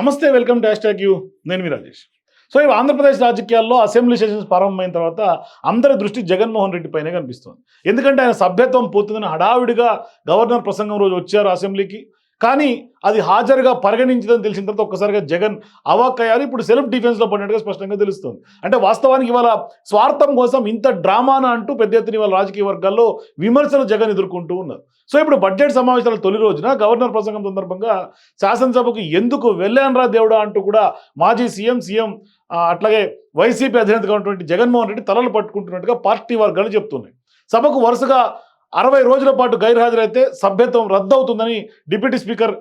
నమస్తే welcome dash tax you. నేను మీ Rajesh. So ఇవి ఆంధ్రప్రదేశ్ రాజకీయాల్లో అసెంబ్లీ సెషన్స్ ప్రారంభమైన తర్వాత అందరి దృష్టి జగన్మోహన్ రెడ్డి పైనే కనిపిస్తుంది. ఎందుకంటే ఆయన సభ్యత్వం పోతుందని హడావిడిగా గవర్నర్ ప్రసంగం రోజు వచ్చారు అసెంబ్లీకి. కానీ అది హాజరుగా పరిగణించదని తెలిసిన తర్వాత ఒక్కసారిగా జగన్ అవాక్కయ్యారు. ఇప్పుడు సెల్ఫ్ డిఫెన్స్లో పడినట్టుగా స్పష్టంగా తెలుస్తుంది. అంటే వాస్తవానికి ఇవాళ స్వార్థం కోసం ఇంత డ్రామానా అంటూ పెద్ద ఎత్తున ఇవాళ రాజకీయ వర్గాల్లో విమర్శలు జగన్ ఎదుర్కొంటూ ఉన్నారు. సో ఇప్పుడు బడ్జెట్ సమావేశాల తొలి రోజున గవర్నర్ ప్రసంగం సందర్భంగా శాసనసభకు ఎందుకు వెళ్ళాన్రా దేవుడా అంటూ కూడా మాజీ సీఎం సీఎం అట్లాగే వైసీపీ అధినేతగా ఉన్నటువంటి జగన్మోహన్ రెడ్డి తలలు పట్టుకుంటున్నట్టుగా పార్టీ వర్గాలు చెప్తున్నాయి. సభకు వరుసగా అరవై రోజుల పాటు గైర్హాజరైతే సభ్యత్వం రద్దవుతుందని డిప్యూటీ స్పీకర్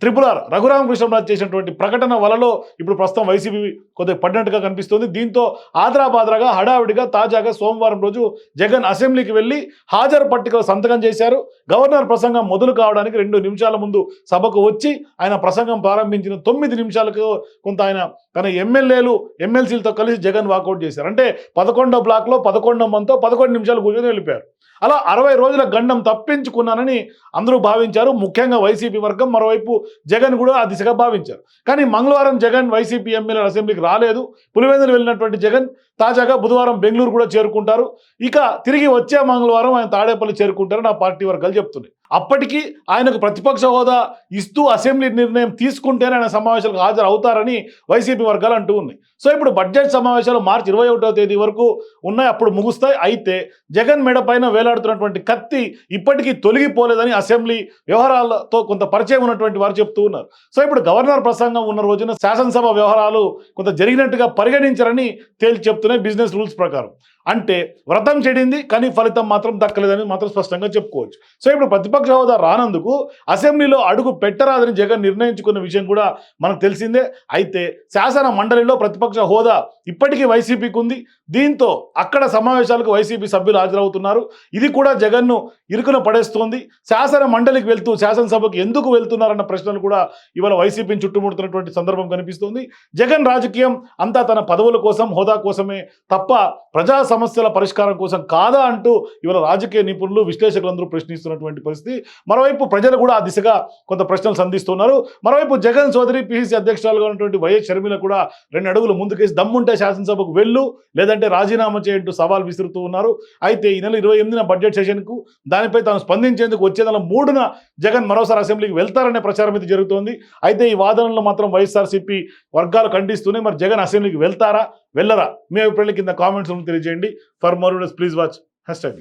త్రిపుల రఘురామ కృష్ణరాజు చేసినటువంటి ప్రకటన వలలో ఇప్పుడు ప్రస్తుతం వైసీపీ కొద్దిగా పడినట్టుగా కనిపిస్తుంది. దీంతో ఆదరాబాద్రాగా హడావిడిగా తాజాగా సోమవారం రోజు జగన్ అసెంబ్లీకి వెళ్ళి హాజరు పట్టికలో సంతకం చేశారు. గవర్నర్ ప్రసంగం మొదలు కావడానికి రెండు నిమిషాల ముందు సభకు వచ్చి ఆయన ప్రసంగం ప్రారంభించిన తొమ్మిది నిమిషాలకు కొంత ఆయన తన ఎమ్మెల్యేలు ఎమ్మెల్సీలతో కలిసి జగన్ వాకౌట్ చేశారు. అంటే పదకొండో బ్లాక్లో పదకొండో మంతో పదకొండు నిమిషాలు కూర్చొని వెళ్ళిపోయారు. అలా అరవై రోజుల గండం తప్పించుకున్నానని అందరూ భావించారు. ముఖ్యంగా వైసీపీ వర్గం మరోవైపు జగన్ కూడా ఆ దిశగా భావించారు. కానీ మంగళవారం జగన్ వైసీపీ ఎమ్మెల్యేల అసెంబ్లీకి రాలేదు. పులివెందులు వెళ్ళినటువంటి జగన్ తాజాగా బుధవారం బెంగళూరు కూడా చేరుకుంటారు. ఇక తిరిగి వచ్చే మంగళవారం ఆయన తాడేపల్లి చేరుకుంటారని ఆ పార్టీ వర్గాలు చెప్తున్నాయి. అప్పటికి ఆయనకు ప్రతిపక్ష హోదా ఇస్తూ అసెంబ్లీ నిర్ణయం తీసుకుంటేనే ఆయన సమావేశాలకు హాజరు అవుతారని వైసీపీ వర్గాలు అంటూ ఉన్నాయి. సో ఇప్పుడు బడ్జెట్ సమావేశాలు మార్చి ఇరవై ఒకటో తేదీ వరకు ఉన్నాయి. అప్పుడు ముగుస్తాయి. అయితే జగన్ మెడ పైన వేలాడుతున్నటువంటి కత్తి ఇప్పటికీ తొలగిపోలేదని అసెంబ్లీ వ్యవహారాలతో కొంత పరిచయం ఉన్నటువంటి వారు చెప్తూ ఉన్నారు. సో ఇప్పుడు గవర్నర్ ప్రసంగం ఉన్న రోజున శాసనసభ వ్యవహారాలు కొంత జరిగినట్టుగా పరిగణించరని తేల్చి చెప్తున్నాయి బిజినెస్ రూల్స్ ప్రకారం. అంటే వ్రతం చెడింది కానీ ఫలితం మాత్రం దక్కలేదని మాత్రం స్పష్టంగా చెప్పుకోవచ్చు. సో ఇప్పుడు ప్రతిపక్ష హోదా రానందుకు అసెంబ్లీలో అడుగు పెట్టరాదని జగన్ నిర్ణయించుకున్న విషయం కూడా మనకు తెలిసిందే. అయితే శాసన మండలిలో ప్రతిపక్ష హోదా ఇప్పటికీ వైసీపీకి ఉంది. దీంతో అక్కడ సమావేశాలకు వైసీపీ సభ్యులు హాజరవుతున్నారు. ఇది కూడా జగన్ను ఇరుకున పడేస్తోంది. శాసన మండలికి వెళ్తూ శాసనసభకు ఎందుకు వెళ్తున్నారన్న ప్రశ్నలు కూడా ఇవాళ వైసీపీని చుట్టుముడుతున్నటువంటి సందర్భం కనిపిస్తోంది. జగన్ రాజకీయం అంతా తన పదవుల కోసం హోదా కోసమే తప్ప ప్రజా సమస్యల పరిష్కారం కోసం కాదా అంటూ ఇవాళ రాజకీయ నిపుణులు విశ్లేషకులందరూ ప్రశ్నిస్తున్నటువంటి పరిస్థితి. మరోవైపు ప్రజలు కూడా ఆ దిశగా కొంత ప్రశ్నలు సంధిస్తున్నారు. మరోవైపు జగన్ సోదరి పిసిసి అధ్యక్షురాలుగా ఉన్నటువంటి వైఎస్ షర్మిల కూడా రెండు అడుగులు ముందుకేసి దమ్ముంటే శాసనసభకు వెళ్ళు లేదంటే రాజీనామా చేయంటూ సవాల్ విసురుతూ ఉన్నారు. అయితే ఈ నెల ఇరవై ఎనిమిదిన బడ్జెట్ సెషన్కు దానిపై తాను స్పందించేందుకు వచ్చే నెల మూడున జగన్ మరోసారి అసెంబ్లీకి వెళ్తారనే ప్రచారం అయితే జరుగుతోంది. అయితే ఈ వాదనలు మాత్రం వైఎస్ఆర్సీపీ వర్గాలు ఖండిస్తూనే మరి జగన్ అసెంబ్లీకి వెళ్తారా? వెళ్ళరా. మీ అభిప్రాయాలు కింద కామెంట్స్ తెలియజేయండి. For more please watch hashtag